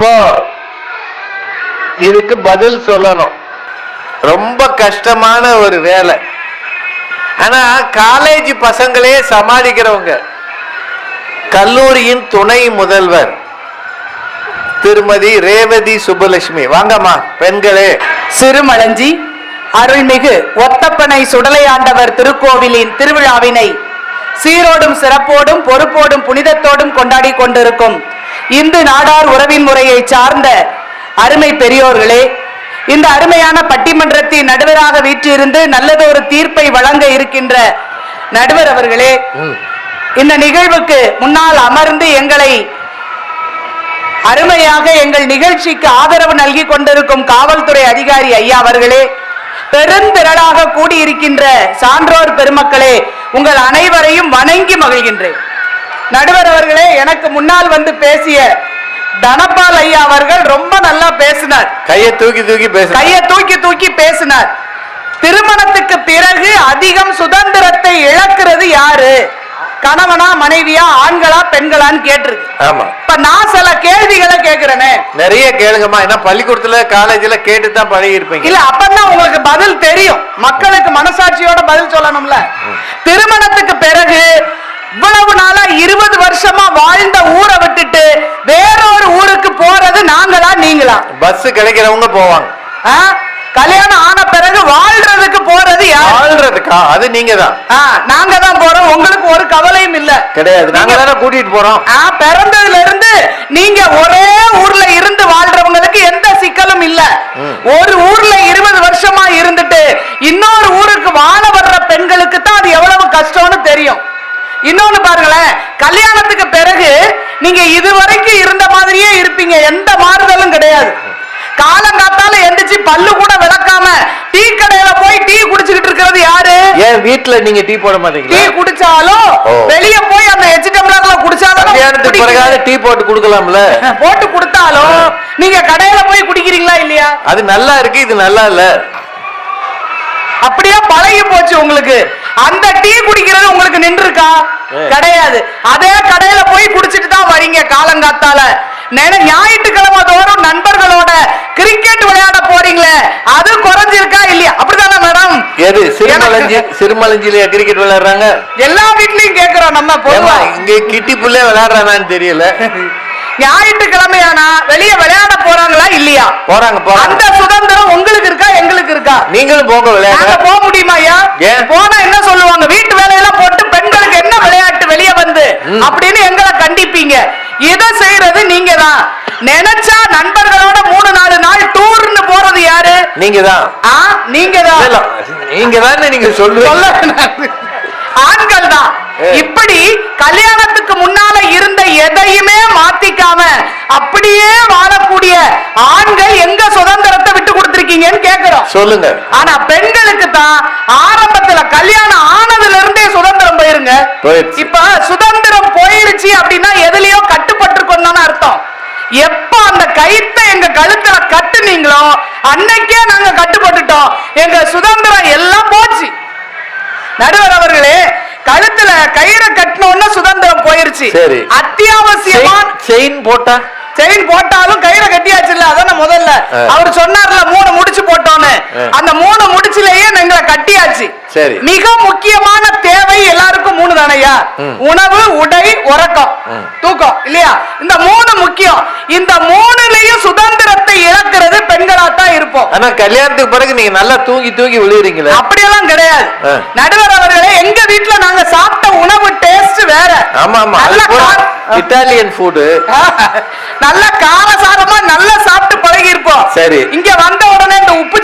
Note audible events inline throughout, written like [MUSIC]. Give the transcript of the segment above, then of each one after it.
இப்போ இதுக்கு பதில் சொல்லணும். ரொம்ப கஷ்டமான ஒரு வேலை. ஆனா காலேஜ் பசங்களே சமாளிக்கிறவங்க. கல்லூரியின் துணை முதல்வர் திருமதி ரேவதி சுப்புலட்சுமி. வாங்கம்மா பெண்களே. சிறுமளஞ்சி அருள்மிகு ஒத்தப்பனை சுடலையாண்டவர் திருக்கோவிலின் திருவிழாவினை சீரோடும் சிறப்போடும் பொறுப்போடும் புனிதத்தோடும் கொண்டாடி கொண்டிருக்கும் இந்து நாடார் உறவின் முறையை சார்ந்த அருமை பெரியோர்களே இந்த அருமையான பட்டிமன்றத்தின் நடுவராக வீற்றிருந்து நல்லதொரு தீர்ப்பை வழங்க இருக்கின்ற நடுவர் அவர்களே. இந்த நிகழ்வுக்கு முன்னால் அமர்ந்து எங்களை அருமையாக எங்கள் நிகழ்ச்சிக்கு ஆதரவு நல்கி கொண்டிருக்கும் காவல்துறை அதிகாரி ஐயா அவர்களே பெருந்திரளாக கூடியிருக்கின்ற சான்றோர் பெருமக்களே உங்கள் அனைவரையும் வணங்கி மகிழ்கின்றேன் நடுவர் அவர்களே எனக்கு முன்னால் வந்து பேசிய தனபால் ஐயா அவர்கள் ரொம்ப நல்லா பேசினார். கையை தூக்கி தூக்கி பேச கையை தூக்கி தூக்கி பேசினார். திருமணத்துக்கு பிறகு அதிகம் சுதந்திரத்தை இழக்கிறது யாரு? கணவனா மனைவியா ஆண்களா பெண்களான்னு கேட்டிருக்கு. ஆமா. இப்ப நான் சில கேள்விகளை கேக்குறேனே நிறைய கேளுங்கம்மா. ஏன்னா பள்ளிக்கூடத்துல காலேஜ்ல கேட்டு தான் பழகி இருப்பீங்க இல்ல அப்பதான் உங்களுக்கு பதில் தெரியும். மக்களுக்கு மனசாட்சியோட பதில் சொல்லணும்ல. திருமணத்துக்கு பிறகு இவ்வளவு நாளா இருபது வருஷமா வாழ்ந்த ஊரை விட்டுட்டு வேறொரு ஊருக்கு போறது நாங்களா நீங்களா? பஸ் கிடைக்கிறவங்க போவாங்க? கல்யாணம் ஆன பிறகு வாழ்றதுக்கு போறது வாழ்றதுக்கா? அது நீங்க தான் நாங்க தான் போறோம். உங்களுக்கு ஒரு கவலையும் இல்ல. கிடையாது. நாங்க தானே கூட்டிட்டு போறோம். பிறந்ததுல இருந்து நீங்க ஒரே ஊர்ல இருந்து வாழ்றவங்களுக்கு எந்த சிக்கலும் இல்ல. ஒரு ஊர்ல இருபது வருஷமா இருந்துட்டு இன்னொரு ஊருக்கு வாழ வர்ற பெண்களுக்கு தான் அது எவ்வளவு கஷ்டம்னு தெரியும். இன்னொன்னு பாருங்களேன் கல்யாணத்துக்கு பிறகு நீங்க இதுவரைக்கும் இருந்த மாதிரியே இருப்பீங்க. எந்த மாறுதலும் கிடையாது. காலங்காத்தால எந்திரிச்சு பல்லு கூட விளக்காம டீ கடையில போய் டீ குடிச்சுக்கிட்டு இருக்கிறது யாரு? ஏன் வீட்ல நீங்க டீ போட டீ மாட்டீங்களா குடிச்சாலும். வெளிய போய் அந்த எச் டம்ளர்ல குடிச்சாலும் கல்யாணத்துக்கு பிறகாவது டீ போட்டு கொடுக்கலாம்ல? [LAUGHS] போட்டு கொடுத்தாலும் நீங்க கடையில போய் குடிக்கிறீங்களா இல்லையா? அது நல்லா இருக்கு இது நல்லா இல்ல. அப்படியே பழகி போச்சு உங்களுக்கு. அந்த டீ குடிக்கிறது உங்களுக்கு நின்றுருக்கா. கிடையாது. அதே கடையில போய் குடிச்சிட்டு தான் வரீங்க காலங்காத்தால. ஞாயிற்றுக்கிழமை தோறும் நண்பர்களோட கிரிக்கெட் விளையாட போறீங்களே அது குறைஞ்சிருக்கா இல்லையா? அப்படிதானே மேடம் எது சிறுமலஞ்சி சிறுமலஞ்சில கிரிக்கெட் விளையாடுறாங்க? எல்லா வீட்லயும் கேக்குறோம் நம்ம பொதுவா. இங்க கிட்டி புள்ளே விளையாடுறானான்னு தெரியல. [LAUGHS] ஞாயிற்றுக்கிழமையானா? வெளிய விளையாட போறாங்களா இல்லையா? போறாங்க போறாங்க. அந்த சுதந்திரம் உங்களுக்கு இருக்கா? எங்களுக்கு இருக்கா? நீங்களும் போங்க விளையாட போக முடியுமா ஐயா? போனா என்ன சொல்லுவாங்க? வீட்டு வேலையெல்லாம் போட்டு பெண்களுக்கு என்ன விளையாட்டு வெளிய வந்து. அப்படின்னு எங்களை கண்டிப்பீங்க. இதை செய்யறது நீங்க தான் நினைச்சா நண்பர்களோட மூணு நாலு நாள் டூர்னு போறது யாரு? நீங்க தான் ஆ நீங்க தான் நீங்க தானே நீங்க சொல்ல சொல்லுங்க ஆண்கள் தான். இப்படி கல்யாணத்துக்கு முன்னால இருந்த எதையுமே மாத்திக்காம அப்படியே வாழக்கூடிய ஆண்கள் எங்க சுதந்திரத்தை விட்டு கொடுத்திருக்கீங்கன்னு கேக்குறோம். சொல்லுங்க. ஆனா பெண்களுக்கு தான் ஆரம்பத்துல கல்யாணம் ஆனதுல இருந்தே சுதந்திரம் போயிருங்க. இப்ப சுதந்திரம் போயிருச்சு அப்படின்னா எதுலயோ கட்டுப்பட்டிருக்கோம்னு அர்த்தம். எப்ப அந்த கயித்தை எங்க கழுத்துல கட்டுனீங்களோ அன்னைக்கே நாங்க கட்டுப்பட்டுட்டோம். எங்க சுதந்திரம் எல்லாம் போச்சு. நடுவர் அவர்களே கழுத்துல கயிறை கட்டினோம்னா சுதந்திரம் போயிருச்சு சரி. அத்தியாவசியமான செயின் போட்டா செயின் போட்டாலும் கயிறை கட்டியாச்சு இல்ல அதான முதல்ல. அவர் சொன்னார்ல மூணு முடிச்சு போட்டோன்னு. அந்த மூணு கட்டியாச்சு. சரி. மிக முக்கியமான தேவை எல்லாருக்கும் மூணு தானையா. உணவு உடை உறக்கம். தூக்கம் இல்லையா? இந்த மூணு முக்கியம். இந்த மூணுலயும் சுதந்திரத்தை இழக்கிறது பெண்களா தான் இருப்போம். ஆனா கல்யாணத்துக்கு பிறகு நீங்க நல்லா தூங்கி தூங்கி விழுகிறீங்களே அப்படியெல்லாம் கிடையாது. நடுவர் அவர்களே எங்க வீட்டுல நாங்க சாப்பிட்ட உணவு டேஸ்ட் வேற. ஆமா ஆமா இட்டாலியன் ஃபுட்டு நல்ல காரசாரமா நல்லா சாப்பிட்டு பழகி இருப்போம் சரி. இங்க வந்த உடனே இந்த உப்பு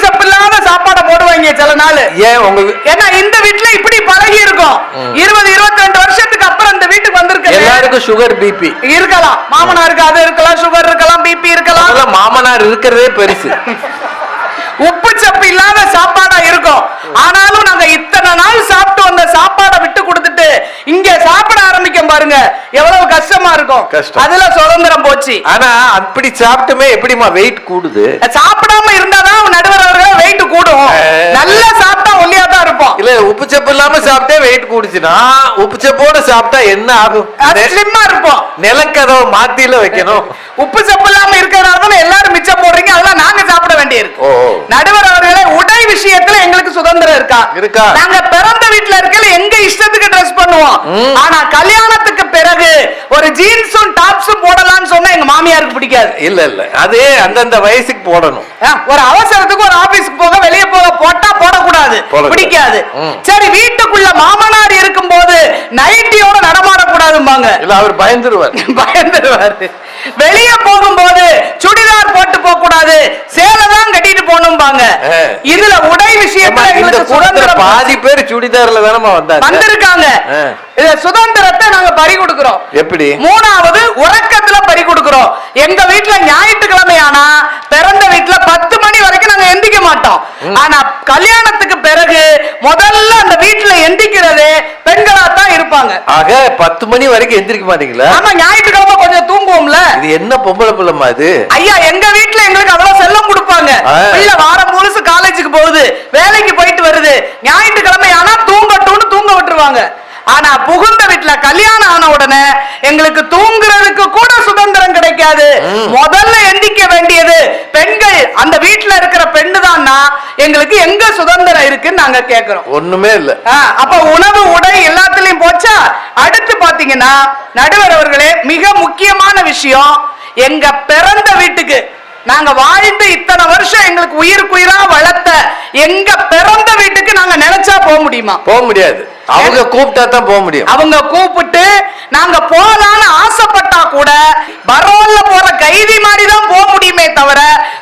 சாப்பாடை போடுவாங்க சில நாள். ஏன் உங்க வீ- ஏன்னா இந்த வீட்டுல இப்படி பழகி இருக்கும். இருபது இருபத்தி ரெண்டு வருஷத்துக்கு அப்புறம் இந்த வீட்டுக்கு வந்திருக்கு எல்லாருக்கும் சுகர் பிபி இருக்கலாம். மாமனாருக்கு அது இருக்கலாம் சுகர் இருக்கலாம் பிபி இருக்கலாம். மாமனார் இருக்கிறதே பெருசு. [LAUGHS] உப்பு சப்பு இல்லாத சாப்பாடா இருக்கும். ஆனாலும் நாங்க இத்தனை நாள் சாப்பிட்டு வந்த சாப்பாடை விட்டு கொடுத்துட்டு இங்க சாப்பிட ஆரம்பிக்கும் பாருங்க. எவ்வளவு கஷ்டமா இருக்கும். அதுல சுதந்திரம் போச்சு. ஆனா அப்படி சாப்பிட்டுமே எப்படிமா வெயிட் கூடுது? சாப்பிடாம இருந்தாதான் நடுவர் அவர்களே வெயிட் கூடும் ஏ. நல்லா சாப்பிட்டா ஒல்லியா தான் இருப்போம் இல்ல உப்பு சப்பு இல்லாம சாப்பிட்டே வெயிட் கூடுச்சுன்னா உப்பு சப்போட சாப்பிட்டா என்ன ஆகும் ஸ்லிம்மா இருப்போம் நிலக்கதவை மாத்தில வைக்கணும் உப்பு சப்பு இல்லாம இருக்கிறனால தானே எல்லாரும் மிச்சம் போடுறீங்க அதெல்லாம் நாங்க சாப்பிட வேண்டியிருக்கு நடுவர் அவர்களே உடை விஷயத்துல எங்களுக்கு சுதந்திரம் இருக்கா இருக்கா? நாங்க பிறந்த வீட்ல இருக்கல எங்க இஷ்டத்துக்கு ட்ரெஸ் பண்ணுவோம். ஆனா கல்யாணத்துக்கு பிறகு ஒரு ஜீன்ஸும் டாப்ஸும் போடலாம்னு சொன்னா எங்க மாமியாருக்கு பிடிக்காது. இல்ல இல்ல. அது அந்தந்த வயசுக்கு போடணும். ஒரு அவசரத்துக்கு ஒரு ஆபீஸ்க்கு போக வெளிய போக போட்டா போடக்கூடாது. பிடிக்காது. சரி வீட்டுக்குள்ள மாமனார் இருக்கும்போது நைட்டியோட நடமாடக்கூடாதும்பாங்க. இல்ல அவர் பயந்துருவார். [LAUGHS] பயந்துருவாரு. வெளிய போகும்போது சுடிதார் போட்டு போக கூடாது சேலை தான் கட்டிட்டு போகணும்பாங்க. இதுல உடை விஷயத்துல எங்களுக்கு சுதந்திரம் பாதி பேர் சுடிதார்ல தானமா வந்தாங்க? வந்திருக்காங்க. இத சுதந்திரத்தை நாங்க பறி கொடுக்கிறோம். எப்படி? மூணாவது உறக்கத்துல பறி கொடுக்கிறோம். எங்க வீட்டுல ஞாயிற்றுக்கிழமை ஆனா பிறந்த வீட்டுல பத்து மணி வரைக்கும் நாங்க எந்திக்க மாட்டோம். ஆனா கல்யாணத்துக்கு பிறகு முதல்ல அந்த வீட்டுல எந்திக்கிறது பெண்களா தான் இருப்பாங்க. ஆக பத்து மணி வரைக்கும் எந்திரிக்க மாட்டீங்களா? ஆமா ஞாயிற்றுக்கிழமை தூங்குவோம்ல இது என்ன பொம்பளை பிள்ளைமா இது? ஐயா எங்க வீட்ல எங்களுக்கு அதெல்லாம் செல்லம் கொடுப்பாங்க. பிள்ளை வாரம் முழுசு காலேஜுக்கு போகுது. வேலைக்கு போயிட்டு வருது. ஞாயிற்றுக்கிழமை ஆனா தூங்கட்டும்னு தூங்க விட்டுருவாங்க. ஆனா புகுந்த வீட்டுல கல்யாணம் ஆன உடனே எங்களுக்கு தூங்குறதுக்கு கூட சுதந்திரம் கிடைக்காது. முதல்ல எந்திக்க வேண்டியது அந்த வீட்டுல இருக்கிற பெண்ணு தான்னா எங்களுக்கு எங்க சுதந்திரம் இருக்குன்னு நாங்க கேக்குறோம். ஒண்ணுமே இல்ல. அப்ப உணவு உடை எல்லாத்துலயும் போச்சா? அடுத்து பாத்தீங்கன்னா நடுவர் அவர்களே மிக முக்கியமான விஷயம் எங்க பிறந்த வீட்டுக்கு. நாங்க வாழ்ந்து இத்தனை வருஷம் எங்களுக்கு உயிருக்குயிரா வளர்த்த எங்க பிறந்த வீட்டுக்கு நாங்க நினைச்சா போக முடியுமா? போக முடியாது. அவங்க கூப்பிட்டா தான் போக முடியும். அவங்க கூப்பிட்டு நாங்க போலான்னு ஆசைப்பட்டா கூட பரோல்ல போற கைதி மாதிரி தான் போக முடியுமே தவிர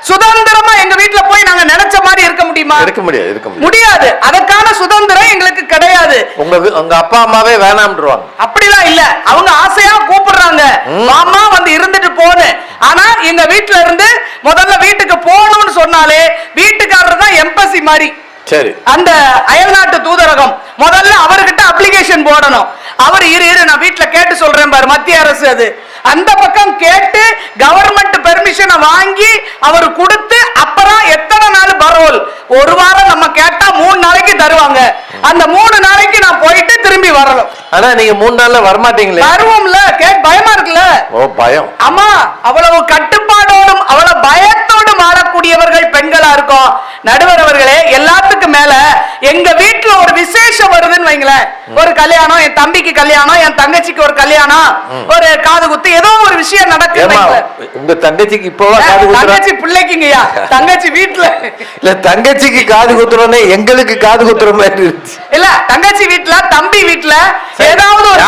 சுதந்திரமா எங்க வீட்டுல போய் நாங்க நினைச்ச மாதிரி இருக்க முடியுமா? இருக்க முடியாது இருக்க முடியாது. அதற்கான சுதந்திரம் எங்களுக்கு கிடையாது. உங்க உங்க அப்பா அம்மாவே வேணாம்ன்றவாங்க. அப்படிலாம் இல்ல. அவங்க ஆசையா கூப்பிடுறாங்க. மாமா வந்து இருந்துட்டு போன்னு. ஆனா எங்க வீட்ல இருந்து முதல்ல வீட்டுக்கு போகணும்னு சொன்னாலே வீட்டுக்காரர் தான் எம்பசி மாதிரி. சரி. அந்த அயல்நாட்டு தூதரகம். முதல்ல அவர்கிட்ட அப்ளிகேஷன் போடணும். அவர் இரு இரு நான் வீட்ல கேட்டு சொல்றேன் பாரு. மத்திய அரசு அது. அந்த பக்கம் கேட்டு கவர்மெண்ட் பெர்மிஷனை வாங்கி அவர் கொடுத்து அப்புறம் எத்தனை நாள் பரோல் ஒரு வாரம் நம்ம கேட்டா மூணு நாளைக்கு தருவாங்க. அந்த மூணு நாளைக்கு நான் போயிட்டு திரும்பி வரணும். ஆனா நீங்க மூணு நாள்ல வரமாட்டீங்களே? வருவோம்ல கேட் பயமா இருக்குல்ல? ஓ பயம். ஆமா அவ்வளவு கட்டுப்பாடோடும் அவ்வளவு பயத்தோடும் ஆளக்கூடியவர்கள் பெண்களா இருக்கோம். நடுவர் அவர்களே எல்லாத்துக்கும் மேல எங்க வீட்டுல ஒரு விசேஷம் வருதுன்னு வைங்களேன். ஒரு கல்யாணம் என் தம்பிக்கு கல்யாணம் என் தங்கச்சிக்கு ஒரு கல்யாணம் ஒரு காது குத்து ஏதோ ஒரு விஷயம் வைங்களேன். உங்க தங்கச்சிக்கு குத்துறா? தங்கச்சி பிள்ளைக்குங்கய்யா. தங்கச்சி வீட்டுல இல்ல தங்கச்சிக்கு காது குத்துறோன்னே எங்களுக்கு காது குத்துற மாதிரி இல்ல தங்கச்சி வீட்டுல தம்பி வீட்டுல ஏதாவது ஒரு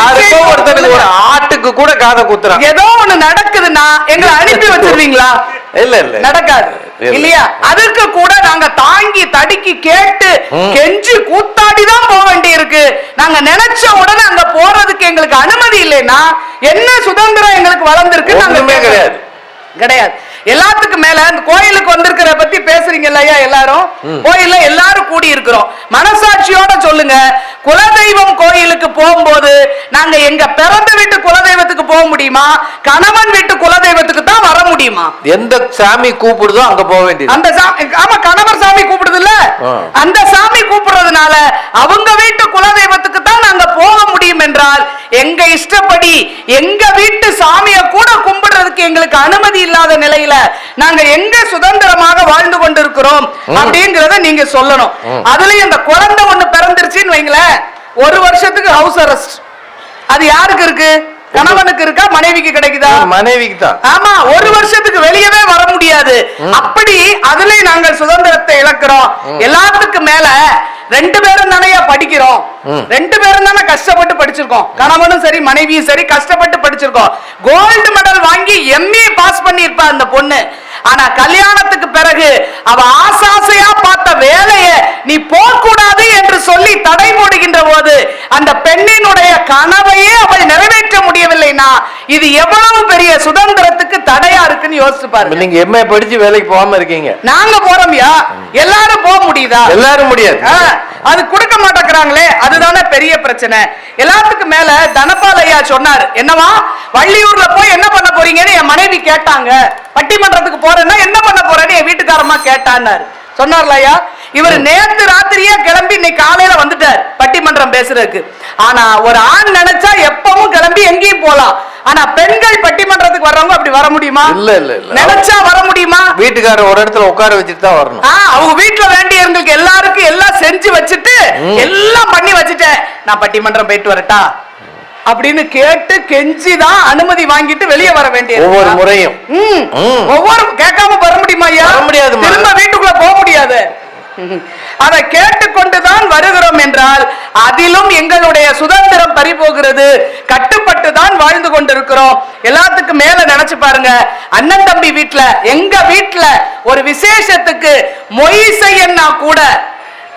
ஒரு. ஆட்டுக்கு கூட காதை குத்துறான் ஏதோ ஒண்ணு நடக்குதுன்னா எங்களை அனுப்பி வச்சிருவீங்களா? இல்ல இல்ல. நடக்காது. இல்லையா அதுக்கு கூட நாங்க தாங்கி தடுக்கி கேட்டு. கெஞ்சி கூத்தாடி தான் போக வேண்டி இருக்கு நாங்க நினைச்ச உடனே அங்க போறதுக்கு எங்களுக்கு அனுமதி இல்லைன்னா என்ன சுதந்திரம் எங்களுக்கு வளர்ந்திருக்கு நாங்க. கிடையாது. கிடையாது எல்லாத்துக்கும் மேல இந்த கோயிலுக்கு வந்திருக்கிற பத்தி பேசுறீங்க இல்லையா எல்லாரும்? கோயில்ல எல்லாரும் கூடி இருக்கிறோம் மனசாட்சியோட சொல்லுங்க. குலதெய்வம் கோயிலுக்கு போகும்போது நாங்க எங்க பிறந்த வீட்டு குலதெய்வத்துக்கு போக முடியுமா? கணவன் வீட்டு குலதெய்வத்துக்கு தான் வர முடியுமா? எந்த சாமி கூப்பிடுதோ அங்க போக வேண்டியது. அந்த சாமி ஆமா கணவர் சாமி கூப்பிடுது இல்ல. அந்த சாமி கூப்பிடுறதுனால அவங்க வீட்டு குலதெய்வத்துக்கு தான் நாங்க போக முடியும் என்றால் எங்க இஷ்டப்படி எங்க வீட்டு சாமியை கூட கும்பிடுறதுக்கு எங்களுக்கு அனுமதி இல்லாத நிலையில நாங்க எங்க சுதந்திரமாக வாழ்ந்து கொண்டிருக்கிறோம் அப்படிங்கறத நீங்க சொல்லணும். அதுலயும் இந்த குழந்தை ஒண்ணு பிறந்துருச்சுன்னு வைங்களேன் ஒரு வருஷத்துக்கு ஹவுஸ் அரெஸ்ட் அது யாருக்கு இருக்கு? கணவனுக்கு இருக்கா? மனைவிக்கு கிடைக்குதா? மனைவிக்கு தான். ஆமா ஒரு வருஷத்துக்கு வெளியவே வர முடியாது. அப்படி அதுல நாங்கள் சுதந்திரத்தை இழக்கிறோம். எல்லாத்துக்கும் மேல ரெண்டு பேரும் தானே படிக்கிறோம். ரெண்டு பேரும் தானே கஷ்டப்பட்டு படிச்சிருக்கோம். கணவனும் சரி மனைவியும் சரி கஷ்டப்பட்டு படிச்சிருக்கோம். கோல்டு மெடல் வாங்கி எம்ஏ பாஸ் பண்ணியிருப்பா அந்த பொண்ணு. ஆனா கல்யாணத்துக்கு பிறகு அவ ஆசாசையா பார்த்த வேலைய நீ போகக்கூடாது என்று சொல்லி தடை போடுகின்ற போது அந்த பெண்ணினுடைய கனவையே அவள் நிறைவேற்ற முடியவில்லைனா இது எவ்வளவு பெரிய சுதந்திரத்துக்கு தடையா இருக்கு இருக்குன்னு யோசிச்சு பாருங்க. நீங்க எம்ஏ படிச்சு வேலைக்கு போகாம இருக்கீங்க. நாங்க போறோம்யா. எல்லாரும் போக முடியுதா? எல்லாரும் முடியாது. அது கொடுக்க மாட்டேங்கிறாங்களே அதுதானே பெரிய பிரச்சனை. எல்லாத்துக்கும் மேல தனபால் ஐயா சொன்னாரு. என்னவா? வள்ளியூர்ல போய் என்ன பண்ண போறீங்கன்னு என் மனைவி கேட்டாங்க. பட்டிமன்றத்துக்கு போறேன்னா என்ன பண்ண போறேன்னு என் வீட்டுக்காரமா கேட்டான்னாரு. சொன்னார்ல ஐயா இவர் நேத்து ராத்திரியே கிளம்பி இன்னைக்கு காலையில வந்துட்டார் பட்டிமன்றம் பேசுறதுக்கு. ஆனா ஒரு ஆண் நினைச்சா எப்பவும் கிளம்பி எங்கேயும் போலாம். ஆனா பெண்கள் பட்டிமன்றத்துக்கு வர்றவங்க அப்படி வர முடியுமா? இல்ல இல்ல இல்ல. நினைச்சா வர முடியுமா? வீட்டுக்காரர் ஒரு இடத்துல உட்கார வச்சுட்டு தான் வரணும். அவங்க வீட்டுல வேண்டியவங்களுக்கு எல்லாருக்கும் எல்லாம் செஞ்சு வச்சுட்டு எல்லாம் பண்ணி வச்சுட்டேன். நான் பட்டிமன்றம் போயிட்டு வரட்டா? அப்படின்னு கேட்டு கெஞ்சி தான் அனுமதி வாங்கிட்டு வெளியே வர வேண்டியது. ஒவ்வொரு முறையும். ஒவ்வொரு கேட்காம வர முடியுமா ஐயா? வர முடியாதும்மா. திரும்ப வீட்டுக்குள்ள போக முடியாது. அதை கேட்டுக்கொண்டுதான் வருகிறோம் என்றால் அதிலும் எங்களுடைய சுதந்திரம் பறிபோகிறது. கட்டுப்பட்டு தான் வாழ்ந்து கொண்டிருக்கிறோம். எல்லாத்துக்கும் மேல நினைச்சு பாருங்க. அண்ணன் தம்பி வீட்ல எங்க வீட்ல ஒரு விசேஷத்துக்கு மொய் செய்யன்னா கூட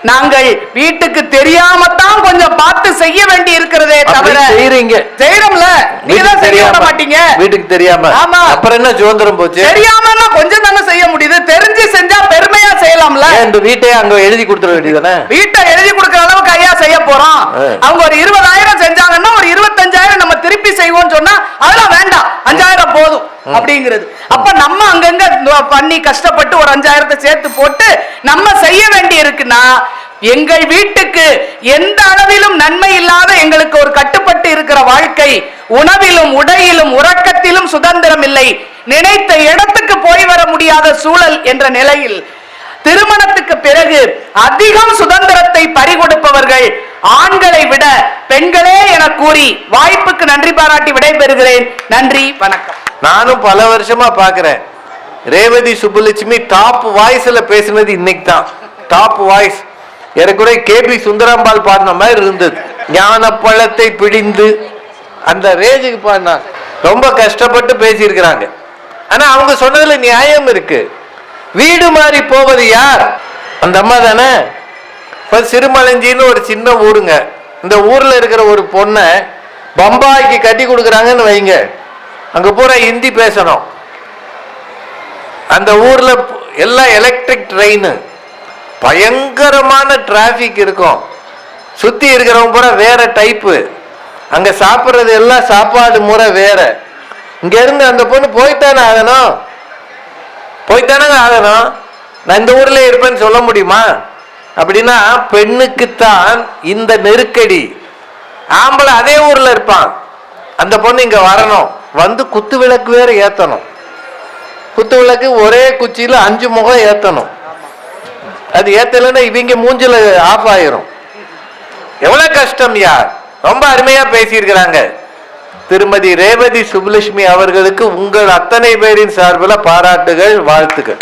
நாங்கள் வீட்டுக்கு தெரியாம தான் கொஞ்சம் பார்த்து செய்ய வேண்டி இருக்கிறதே தவிர செய்றீங்க. செய்யறோம்ல நீங்க தான் வீட்டுக்கு செய்ய விட தெரியாம மாட்டீங்க. வீட்டுக்கு தெரியாம. ஆமா. அப்புறம் என்ன சுதந்திரம் போச்சு? தெரியாமன்னா கொஞ்சம் தானே செய்ய முடியுது. தெரிஞ்சு செஞ்சா பெருமையா செய்யலாம்ல. இந்த வீட்டையே அங்க எழுதி கொடுத்துட வேண்டியதானே வீட்டை எழுதி கொடுக்கிற அளவுக்கு ஐயா செய்ய போறோம். அவங்க ஒரு இருபதாயிரம் செஞ்சாங்கன்னா ஒரு இருபத்தஞ்சாயிரம் நம்ம திருப்பி செய்வோம்னு சொன்னா அதெல்லாம் வேண்டாம். அஞ்சாயிரம் போதும் அப்படிங்கிறது. அப்ப நம்ம அங்கங்க பண்ணி கஷ்டப்பட்டு ஒரு அஞ்சாயிரத்தை சேர்த்து போட்டு நம்ம செய்ய வேண்டி இருக்குன்னா எங்கள் வீட்டுக்கு எந்த அளவிலும் நன்மை இல்லாத எங்களுக்கு ஒரு கட்டுப்பட்டு இருக்கிற வாழ்க்கை உணவிலும் உடையிலும் உறக்கத்திலும் சுதந்திரம் இல்லை. நினைத்த இடத்துக்கு போய் வர முடியாத சூழல் என்ற நிலையில் திருமணத்துக்கு பிறகு அதிகம் சுதந்திரத்தை பறிகொடுப்பவர்கள் ஆண்களை விட பெண்களே என கூறி வாய்ப்புக்கு நன்றி பாராட்டி விடைபெறுகிறேன். நன்றி வணக்கம். நானும் பல வருஷமா பாக்குறேன். ரேவதி சுப்புலட்சுமி டாப் வாய்ஸ்ல பேசுனது இன்னைக்கு தான் டாப் வாய்ஸ் ஏறக்குறை கேபி சுந்தரம்பாள் பாடின மாதிரி இருந்தது. ஞான பழத்தை பிடிந்து அந்த ரேஜுக்கு பாடினாங்க ரொம்ப கஷ்டப்பட்டு பேசியிருக்கிறாங்க. ஆனா அவங்க சொன்னதுல நியாயம் இருக்கு. வீடு மாறி போவது யார்? அந்த அம்மா தானே? இப்போ சிறுமலஞ்சின்னு ஒரு சின்ன ஊருங்க. இந்த ஊரில் இருக்கிற ஒரு பொண்ணை பம்பாய்க்கு கட்டி கொடுக்குறாங்கன்னு வைங்க. அங்கே பூரா ஹிந்தி பேசணும். அந்த ஊரில் எல்லாம் எலக்ட்ரிக் ட்ரெயின் பயங்கரமான டிராஃபிக் இருக்கும். சுற்றி இருக்கிறவங்க பூரா வேற டைப்பு அங்கே சாப்பிட்றது எல்லாம் சாப்பாடு முறை வேற. இங்கேருந்து அந்த பொண்ணு போய்த்தானே ஆகணும்? போய்த்தானங்க ஆகணும்? நான் இந்த ஊரில் இருப்பேன்னு சொல்ல முடியுமா? அப்படின்னா பெண்ணுக்குத்தான் இந்த நெருக்கடி. ஆம்பளை அதே ஊர்ல இருப்பான். அந்த பொண்ணு இங்க வரணும். வந்து குத்து விளக்கு வேற ஏத்தணும். குத்து விளக்கு ஒரே குச்சியில அஞ்சு முகம் ஏத்தணும். அது ஏத்தலைன்னா இவங்க மூஞ்சில ஆஃப் ஆயிரும். எவ்வளவு கஷ்டம் யார்? ரொம்ப அருமையா பேசியிருக்கிறாங்க. திருமதி ரேவதி சுப்லட்சுமி அவர்களுக்கு உங்கள் அத்தனை பேரின் சார்பில் பாராட்டுகள் வாழ்த்துக்கள்.